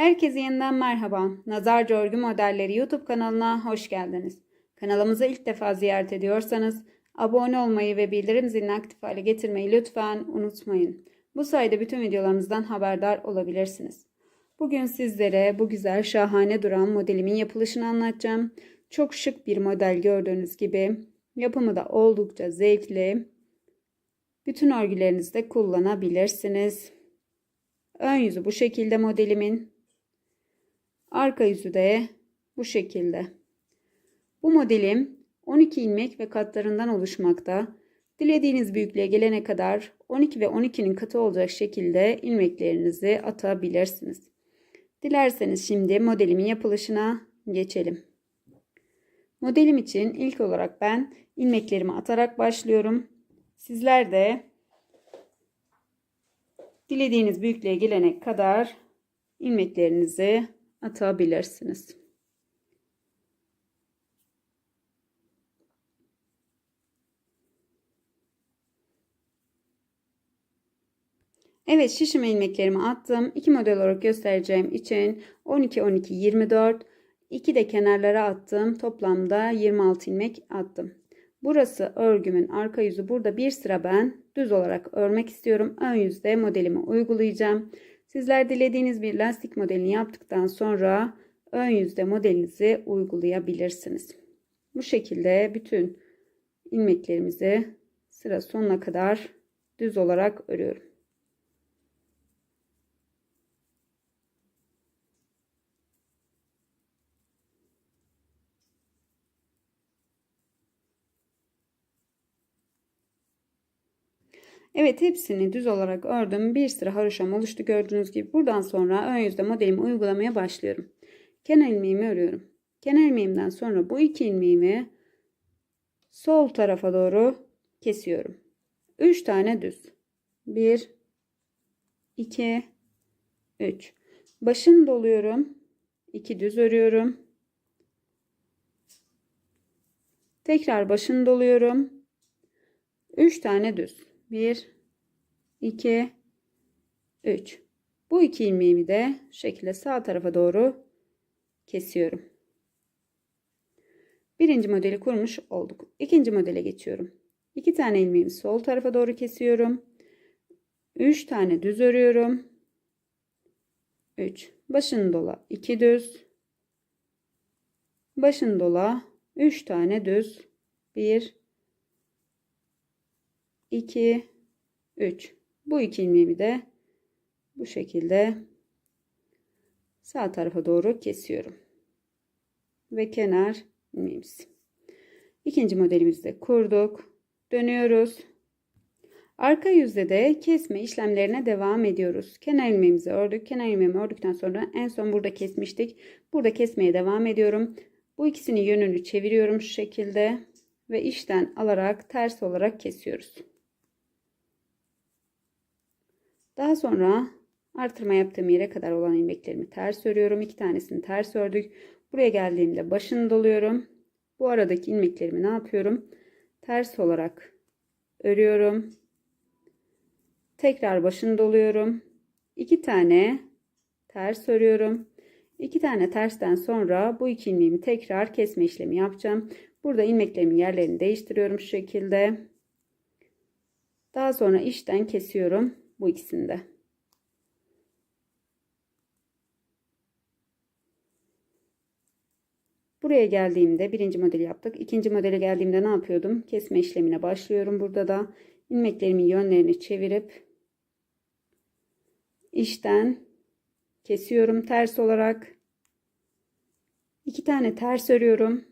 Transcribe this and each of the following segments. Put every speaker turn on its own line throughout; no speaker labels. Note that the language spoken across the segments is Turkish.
Herkese yeniden merhaba. Nazarca Örgü Modelleri YouTube kanalına hoş geldiniz. Kanalımıza ilk defa ziyaret ediyorsanız abone olmayı ve bildirim zilini aktif hale getirmeyi lütfen unutmayın. Bu sayede bütün videolarımızdan haberdar olabilirsiniz. Bugün sizlere bu güzel şahane duran modelimin yapılışını anlatacağım. Çok şık bir model gördüğünüz gibi. Yapımı da oldukça zevkli. Bütün örgülerinizde kullanabilirsiniz. Ön yüzü bu şekilde modelimin. Arka yüzü de bu şekilde. Bu modelim 12 ilmek ve katlarından oluşmakta. Dilediğiniz büyüklüğe gelene kadar 12 ve 12'nin katı olacak şekilde ilmeklerinizi atabilirsiniz. Dilerseniz şimdi modelimin yapılışına geçelim. Modelim için ilk olarak ben ilmeklerimi atarak başlıyorum. Sizler de dilediğiniz büyüklüğe gelene kadar ilmeklerinizi atabilirsiniz. Evet şişime ilmeklerimi attım. İki model olarak göstereceğim için 12 12 24 2 de kenarlara attım. Toplamda 26 ilmek attım. Burası örgümün arka yüzü. Burada bir sıra ben düz olarak örmek istiyorum. Ön yüzde modelimi uygulayacağım. Sizler dilediğiniz bir lastik modelini yaptıktan sonra ön yüzde modelinizi uygulayabilirsiniz. Bu şekilde bütün ilmeklerimizi sıra sonuna kadar düz olarak örüyorum. Evet hepsini düz olarak ördüm. Bir sıra haroşam oluştu gördüğünüz gibi. Buradan sonra ön yüzde modelimi uygulamaya başlıyorum. Kenar ilmeğimi örüyorum. Kenar ilmeğimden sonra bu iki ilmeğimi sol tarafa doğru kesiyorum. 3 tane düz. 1 2 3 Başını doluyorum. 2 düz örüyorum. Tekrar başını doluyorum. 3 tane düz. 1 2 3 bu iki ilmeğimi de şekilde sağ tarafa doğru kesiyorum. Birinci modeli kurmuş olduk. İkinci modele geçiyorum. İki tane ilmeğimi sol tarafa doğru kesiyorum. Üç tane düz örüyorum. Üç. Başını dola. iki düz. Başını dola. Üç tane düz. Bir. 2 3 bu iki ilmeğimi de bu şekilde sağ tarafa doğru kesiyorum. Ve kenar ilmeğimiz. İkinci modelimizi de kurduk. Dönüyoruz. Arka yüzde de kesme işlemlerine devam ediyoruz. Kenar ilmeğimizi ördük. Kenar ilmeğimi ördükten sonra en son burada kesmiştik. Burada kesmeye devam ediyorum. Bu ikisini yönünü çeviriyorum şu şekilde ve işten alarak ters olarak kesiyoruz daha sonra artırma yaptığım yere kadar olan ilmeklerimi ters örüyorum. İki tanesini ters ördük. Buraya geldiğimde başını doluyorum. Bu aradaki ilmeklerimi ne yapıyorum? Ters olarak örüyorum. Tekrar başını doluyorum. İki tane ters örüyorum. İki tane tersten sonra bu iki ilmeğimi tekrar kesme işlemi yapacağım. Burada ilmeklerimin yerlerini değiştiriyorum şu şekilde. Daha sonra işten kesiyorum bu ikisinde. Buraya geldiğimde birinci modeli yaptık. İkinci modele geldiğimde ne yapıyordum? Kesme işlemine başlıyorum. Burada da ilmeklerimin yönlerini çevirip işten kesiyorum ters olarak. İki tane ters örüyorum.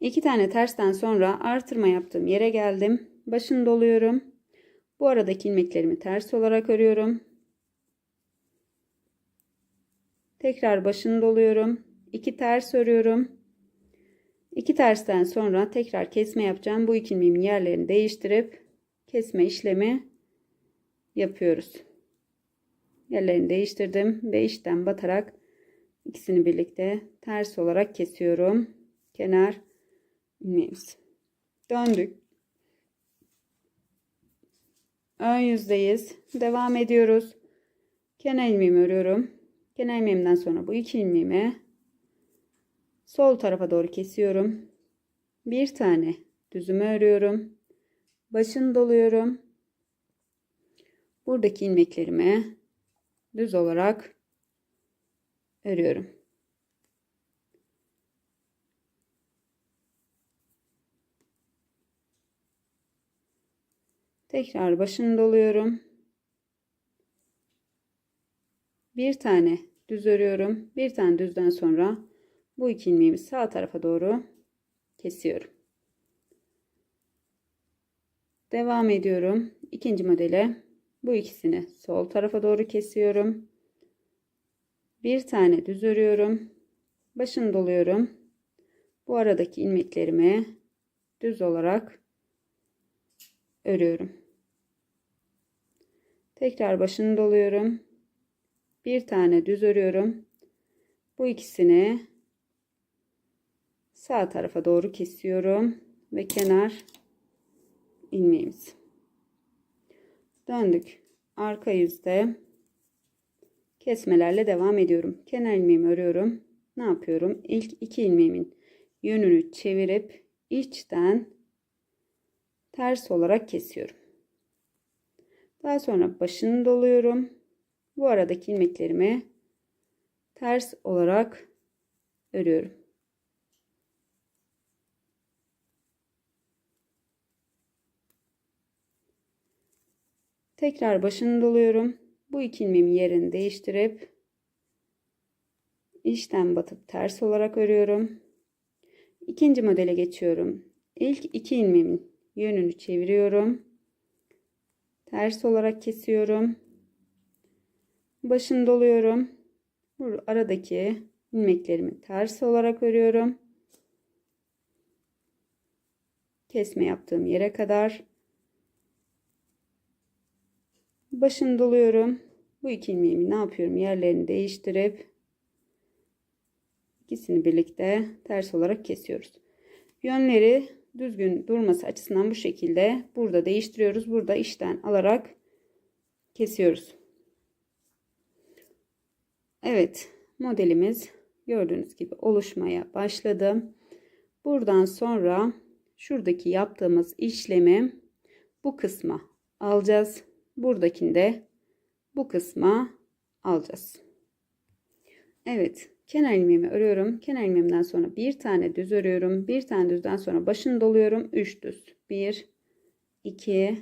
İki tane tersten sonra artırma yaptığım yere geldim başını doluyorum. Bu aradaki ilmeklerimi ters olarak örüyorum. Tekrar başını doluyorum. 2 ters örüyorum. 2 tersten sonra tekrar kesme yapacağım. Bu iki ilmeğimin yerlerini değiştirip kesme işlemi yapıyoruz. Yerlerini değiştirdim ve işten batarak ikisini birlikte ters olarak kesiyorum. Kenar ilmeğimiz. Döndük. Ön yüzdeyiz. Devam ediyoruz. Kenar ilmeğimi örüyorum. Kenar ilmeğimden sonra bu iki ilmeğimi sol tarafa doğru kesiyorum. Bir tane düzümü örüyorum. Başını doluyorum. Buradaki ilmeklerimi düz olarak örüyorum. Tekrar başını doluyorum. Bir tane düz örüyorum. Bir tane düzden sonra bu iki ilmeğimi sağ tarafa doğru kesiyorum. Devam ediyorum. İkinci modele bu ikisini sol tarafa doğru kesiyorum. Bir tane düz örüyorum. Başını doluyorum. Bu aradaki ilmeklerimi düz olarak örüyorum. Tekrar başını doluyorum. Bir tane düz örüyorum. Bu ikisini sağ tarafa doğru kesiyorum ve kenar ilmeğimiz. Döndük. Arka yüzde kesmelerle devam ediyorum. Kenar ilmeğimi örüyorum. Ne yapıyorum? İlk iki ilmeğimin yönünü çevirip içten ters olarak kesiyorum. Daha sonra başını doluyorum. Bu aradaki ilmeklerimi ters olarak örüyorum. Tekrar başını doluyorum. Bu iki ilmeğimin yerini değiştirip içten batıp ters olarak örüyorum. İkinci modele geçiyorum. İlk iki ilmeğimin yönünü çeviriyorum. Ters olarak kesiyorum. Başını doluyorum. Bu aradaki ilmeklerimi ters olarak örüyorum. Kesme yaptığım yere kadar başını doluyorum. Bu iki ilmeğimi ne yapıyorum? Yerlerini değiştirip ikisini birlikte ters olarak kesiyoruz. Yönleri düzgün durması açısından bu şekilde burada değiştiriyoruz. Burada işten alarak kesiyoruz. Evet modelimiz gördüğünüz gibi oluşmaya başladı. Buradan sonra şuradaki yaptığımız işlemi bu kısma alacağız. Buradakinde bu kısma alacağız. Evet kenar ilmeğimi örüyorum. Kenar ilmeğimden sonra bir tane düz örüyorum. Bir tane düzden sonra başını doluyorum. 3 düz. 1 2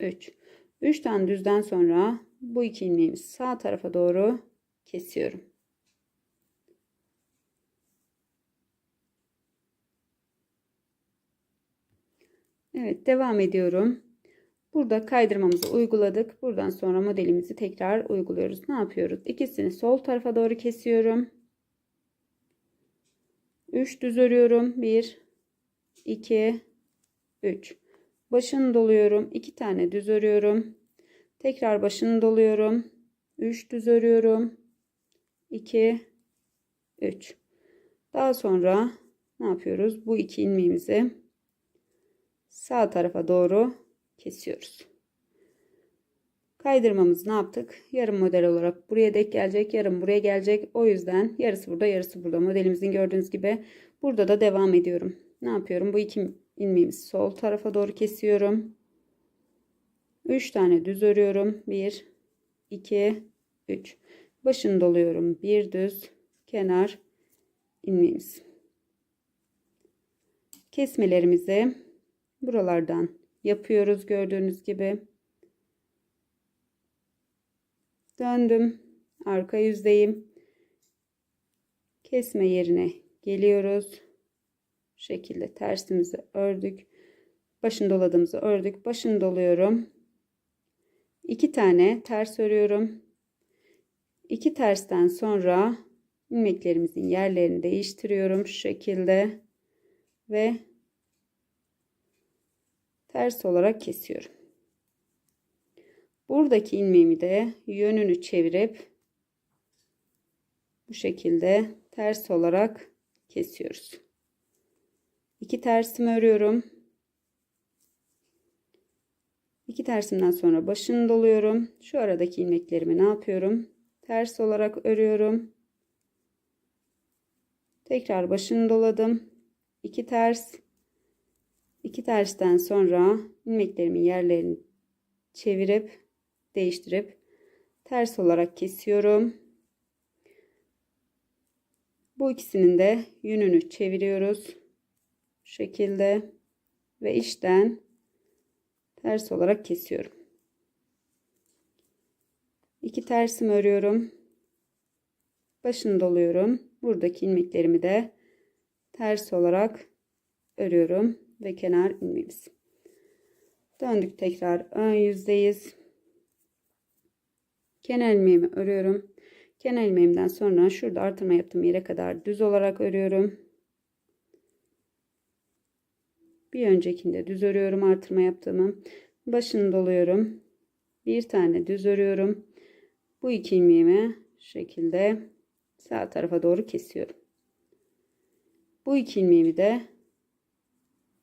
3 3 tane düzden sonra bu iki ilmeğimi sağ tarafa doğru kesiyorum. Evet devam ediyorum. Burada kaydırmamızı uyguladık. Buradan sonra modelimizi tekrar uyguluyoruz. Ne yapıyoruz? İkisini sol tarafa doğru kesiyorum. 3 düz örüyorum. 1 2 3 başını doluyorum. 2 tane düz örüyorum. Tekrar başını doluyorum. 3 düz örüyorum. 2 3 daha sonra ne yapıyoruz? Bu iki ilmeğimizi sağ tarafa doğru kesiyoruz. Kaydırmamızı ne yaptık? Yarım model olarak buraya dek gelecek, yarım buraya gelecek. O yüzden yarısı burada, yarısı burada. Modelimizin gördüğünüz gibi burada da devam ediyorum. Ne yapıyorum? Bu iki ilmeğimizi sol tarafa doğru kesiyorum. 3 tane düz örüyorum. 1 2 3 başını doluyorum. Bir düz kenar ilmeğimiz. Kesmelerimizi buralardan yapıyoruz gördüğünüz gibi. Döndüm. Arka yüzdeyim. Kesme yerine geliyoruz. Bu şekilde tersimizi ördük. Başını doladığımızı ördük. Başını doluyorum. İki tane ters örüyorum. İki tersten sonra ilmeklerimizin yerlerini değiştiriyorum şu şekilde ve ters olarak kesiyorum. Buradaki ilmeğimi de yönünü çevirip bu şekilde ters olarak kesiyoruz. İki tersimi örüyorum. İki tersimden sonra başını doluyorum. Şu aradaki ilmeklerimi ne yapıyorum? Ters olarak örüyorum. Tekrar başını doladım. İki ters. İki tersten sonra ilmeklerimin yerlerini çevirip değiştirip ters olarak kesiyorum. Bu ikisinin de yönünü çeviriyoruz. Bu şekilde ve içten ters olarak kesiyorum. İki tersim örüyorum. Başını doluyorum. Buradaki ilmeklerimi de ters olarak örüyorum ve kenar ilmeğimiz. Döndük tekrar ön yüzdeyiz. Kenar ilmeğimi örüyorum. Kenar ilmeğimden sonra şurada artırma yaptığım yere kadar düz olarak örüyorum. Bir öncekinde düz örüyorum artırma yaptığımı. Başını doluyorum. Bir tane düz örüyorum. Bu iki ilmeğimi şekilde sağ tarafa doğru kesiyorum. Bu iki ilmeğimi de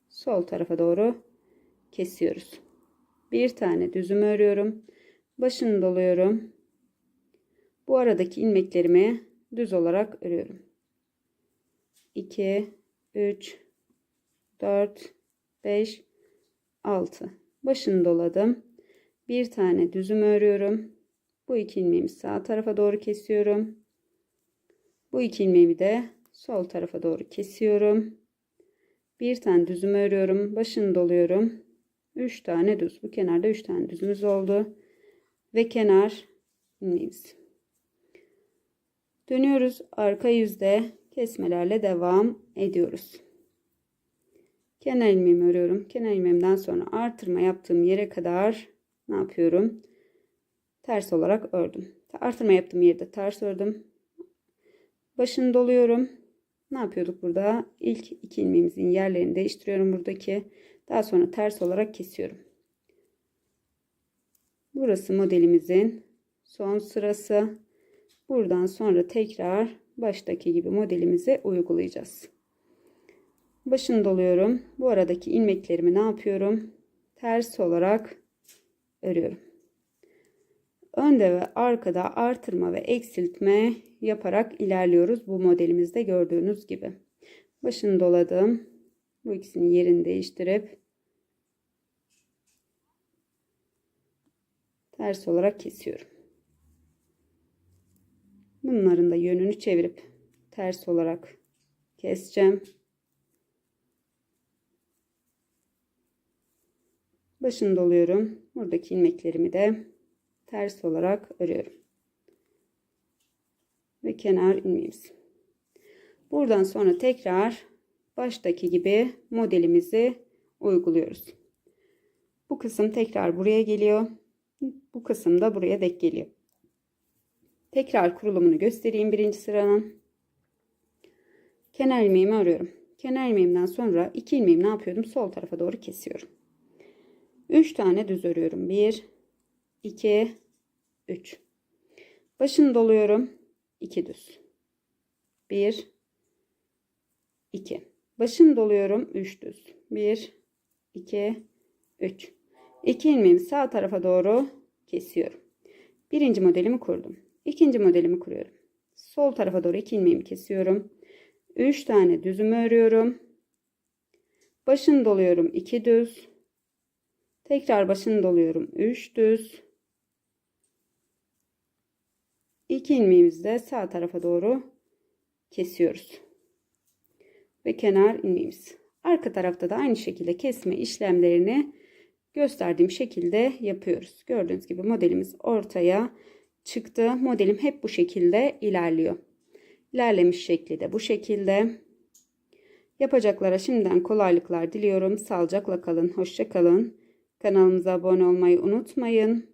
sol tarafa doğru kesiyoruz. Bir tane düzümü örüyorum. Başını doluyorum. Bu aradaki ilmeklerimi düz olarak örüyorum. 2 3 4 5 6 başını doladım. Bir tane düzümü örüyorum. Bu iki ilmeğimi sağ tarafa doğru kesiyorum. Bu iki ilmeğimi de sol tarafa doğru kesiyorum. Bir tane düzümü örüyorum. Başını doluyorum. 3 tane düz. Bu kenarda 3 tane düzümüz oldu. Ve kenar ilmeğimiz. Dönüyoruz. Arka yüzde kesmelerle devam ediyoruz. Kenar ilmeğimi örüyorum. Kenar ilmeğimden sonra artırma yaptığım yere kadar ne yapıyorum? Ters olarak ördüm. Artırma yaptığım yerde ters ördüm. Başını doluyorum. Ne yapıyorduk burada? İlk iki ilmeğimizin yerlerini değiştiriyorum buradaki. Daha sonra ters olarak kesiyorum. Burası modelimizin son sırası. Buradan sonra tekrar baştaki gibi modelimize uygulayacağız. Başını doluyorum. Bu aradaki ilmeklerimi ne yapıyorum? Ters olarak örüyorum. Önde ve arkada artırma ve eksiltme yaparak ilerliyoruz. Bu modelimizde gördüğünüz gibi. Başını doladım. Bu ikisinin yerini değiştirip ters olarak kesiyorum. Bunların da yönünü çevirip ters olarak keseceğim. Başını doluyorum. Buradaki ilmeklerimi de ters olarak örüyorum. Ve kenar ilmeğimiz. Buradan sonra tekrar baştaki gibi modelimizi uyguluyoruz. Bu kısım tekrar buraya geliyor. Bu kısım da buraya dek geliyor. Tekrar kurulumunu göstereyim birinci sıranın. Kenar ilmeğimi örüyorum. Kenar ilmeğimden sonra iki ilmeğimi ne yapıyordum? Sol tarafa doğru kesiyorum. 3 tane düz örüyorum. 1 2 3 Başını doluyorum. 2 düz. 1 2 Başını doluyorum. 3 düz. 1 2 3 2 ilmeğimi sağ tarafa doğru kesiyorum. Birinci modelimi kurdum. İkinci modelimi kuruyorum. Sol tarafa doğru 2 ilmeğimi kesiyorum. 3 tane düzümü örüyorum. Başını doluyorum. 2 düz. Tekrar başını doluyorum. 3 düz. 2 ilmeğimizi de sağ tarafa doğru kesiyoruz. Ve kenar ilmeğimiz. Arka tarafta da aynı şekilde kesme işlemlerini gösterdiğim şekilde yapıyoruz. Gördüğünüz gibi modelimiz ortaya çıktı. Modelim hep bu şekilde ilerliyor. İlerlemiş şekli de bu şekilde. Yapacaklara şimdiden kolaylıklar diliyorum. Sağlıcakla kalın. Hoşça kalın. Kanalımıza abone olmayı unutmayın.